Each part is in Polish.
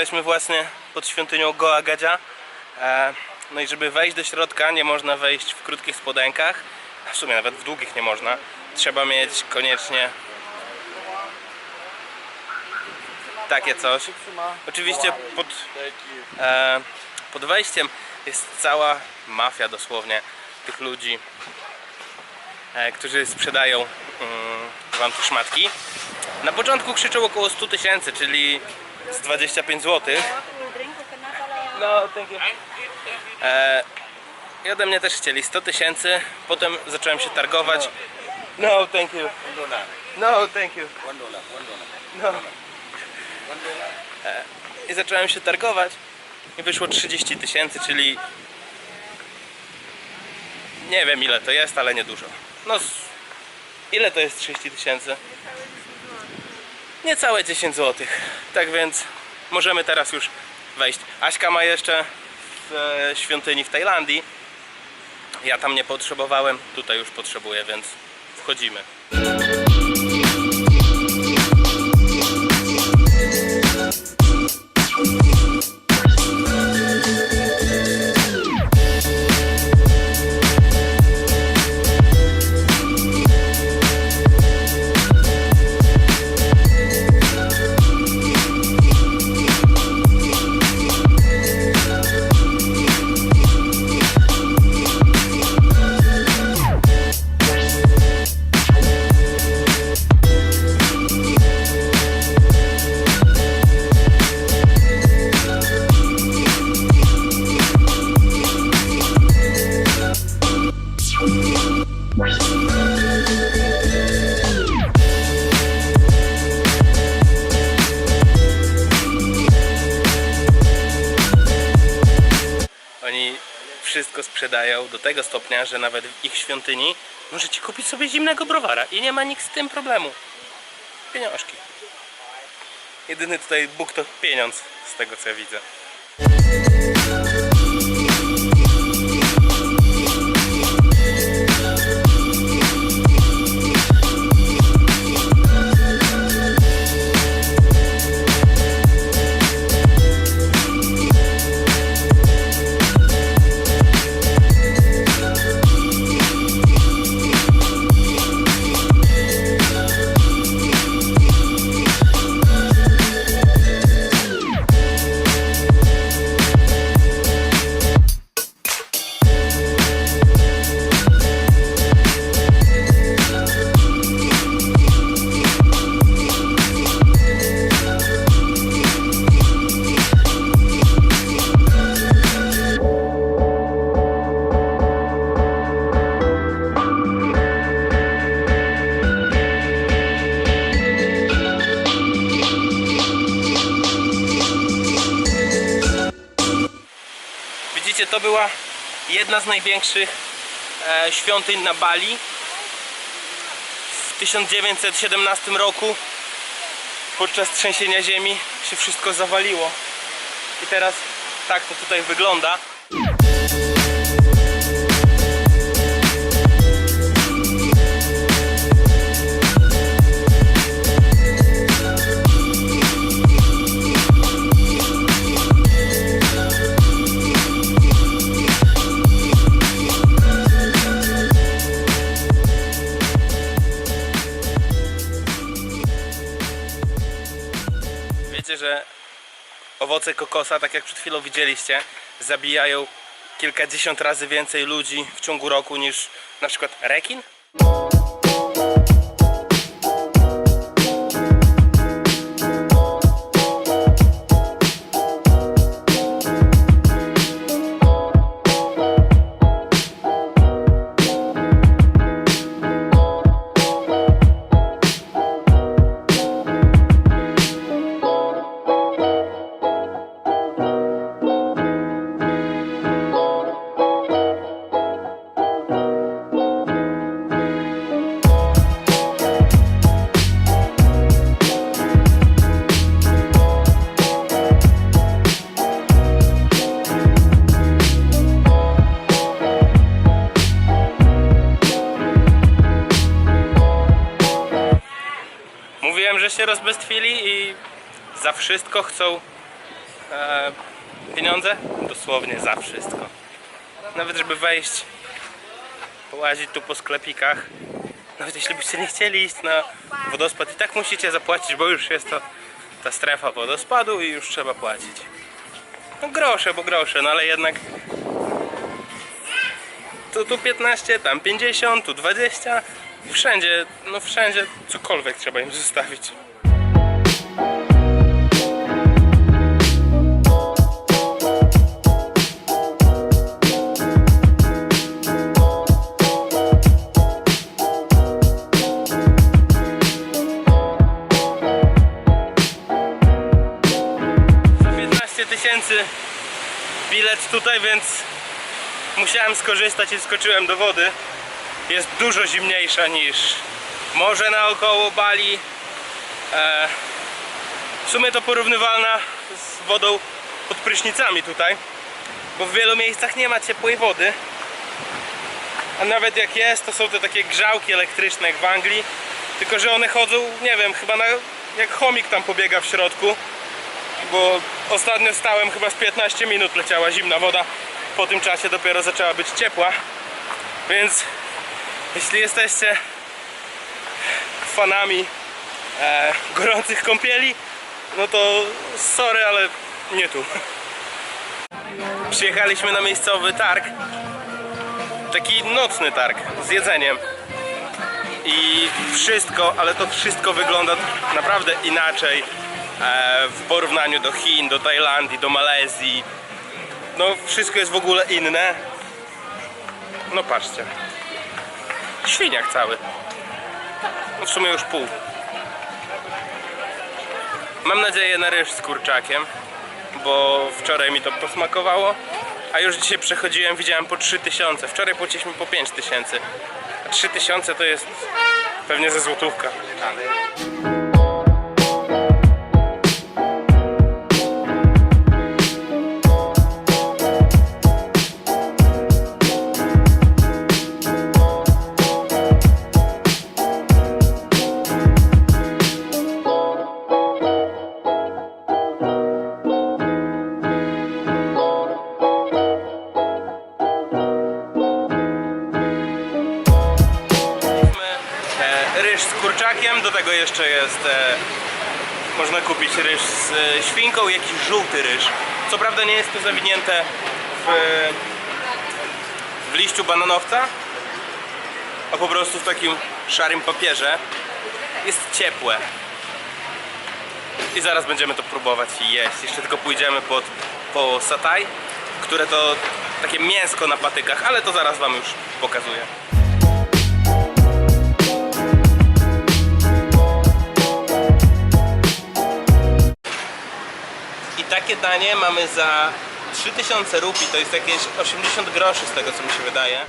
jesteśmy właśnie pod świątynią Goa Gadzia. E, no i żeby wejść do środka, nie można wejść w krótkich spodenkach. W sumie nawet w długich nie można. Trzeba mieć koniecznie takie coś. Oczywiście pod, e, pod wejściem jest cała mafia dosłownie tych ludzi, e, którzy sprzedają mm, wam te szmatki. Na początku krzyczą około 100 tysięcy, czyli z 25 zł. No, thank you. E, I ode mnie też chcieli 100 tysięcy, potem zacząłem się targować. No, thank you. No, thank you. No. E, I zacząłem się targować i wyszło 30 tysięcy, czyli nie wiem ile to jest, ale niedużo. No, ile to jest 30 tysięcy? Niecałe 10 zł. Tak więc możemy teraz już wejść. Aśka ma jeszcze w e, świątyni w Tajlandii. Ja tam nie potrzebowałem, tutaj już potrzebuję, więc wchodzimy. Wszystko sprzedają do tego stopnia, że nawet w ich świątyni możecie kupić sobie zimnego browara i nie ma nikt z tym problemu. Pieniążki. Jedyny tutaj Bóg to pieniądz, z tego co ja widzę. Widzicie, to była jedna z największych e, świątyń na Bali. W 1917 roku podczas trzęsienia ziemi się wszystko zawaliło. I teraz tak to tutaj wygląda. Owoce kokosa, tak jak przed chwilą widzieliście, zabijają kilkadziesiąt razy więcej ludzi w ciągu roku niż na przykład rekin? Się rozbestwili i za wszystko chcą e, pieniądze? Dosłownie za wszystko. Nawet żeby wejść, połazić tu po sklepikach. Nawet jeśli byście nie chcieli iść na wodospad, i tak musicie zapłacić, bo już jest to ta strefa wodospadu i już trzeba płacić. No grosze, bo grosze, no ale jednak tu, tu 15, tam 50, tu 20. Wszędzie, no wszędzie cokolwiek trzeba im zostawić. Za 15 tysięcy bilet tutaj, więc musiałem skorzystać i skoczyłem do wody. Jest dużo zimniejsza niż morze naokoło Bali. E, w sumie to porównywalna z wodą pod prysznicami tutaj, bo w wielu miejscach nie ma ciepłej wody. A nawet jak jest, to są te takie grzałki elektryczne jak w Anglii, tylko że one chodzą, nie wiem, chyba na, jak chomik tam pobiega w środku bo ostatnio stałem chyba z 15 minut leciała zimna woda po tym czasie dopiero zaczęła być ciepła więc jeśli jesteście fanami e, gorących kąpieli no to sorry, ale nie tu przyjechaliśmy na miejscowy targ taki nocny targ z jedzeniem i wszystko, ale to wszystko wygląda naprawdę inaczej e, w porównaniu do Chin, do Tajlandii, do Malezji. No wszystko jest w ogóle inne. No patrzcie. Świniak cały. No w sumie już pół. Mam nadzieję na ryż z kurczakiem, bo wczoraj mi to posmakowało. A już dzisiaj przechodziłem, widziałem po 3000. Wczoraj płaciliśmy po 5000. A 3000 to jest pewnie ze złotówka. Kurczakiem, do tego jeszcze jest e, można kupić ryż z e, świnką, jakiś żółty ryż. Co prawda nie jest to zawinięte w, w liściu bananowca, a po prostu w takim szarym papierze. Jest ciepłe. I zaraz będziemy to próbować i jeść. Jeszcze tylko pójdziemy pod, po satay, które to takie mięsko na patykach, ale to zaraz wam już pokazuję. Danie mamy za 3000 rupii, to jest jakieś 80 groszy z tego co mi się wydaje.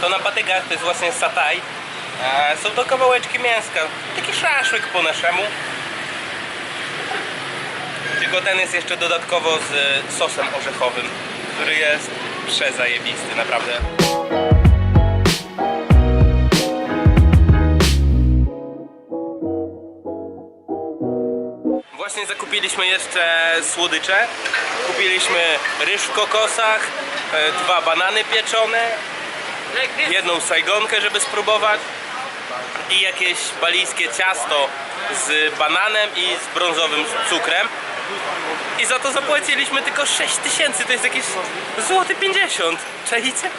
To na patykach to jest właśnie satay. E, Są to kawałeczki mięska, taki szaszłyk po naszemu. Tylko ten jest jeszcze dodatkowo z sosem orzechowym, który jest przezajebisty, naprawdę. Właśnie zakupiliśmy jeszcze słodycze. Kupiliśmy ryż w kokosach, e, dwa banany pieczone, jedną sajgonkę, żeby spróbować i jakieś balijskie ciasto z bananem i z brązowym cukrem. I za to zapłaciliśmy tylko 6 tysięcy, to jest jakieś złoty 50. Czajcie?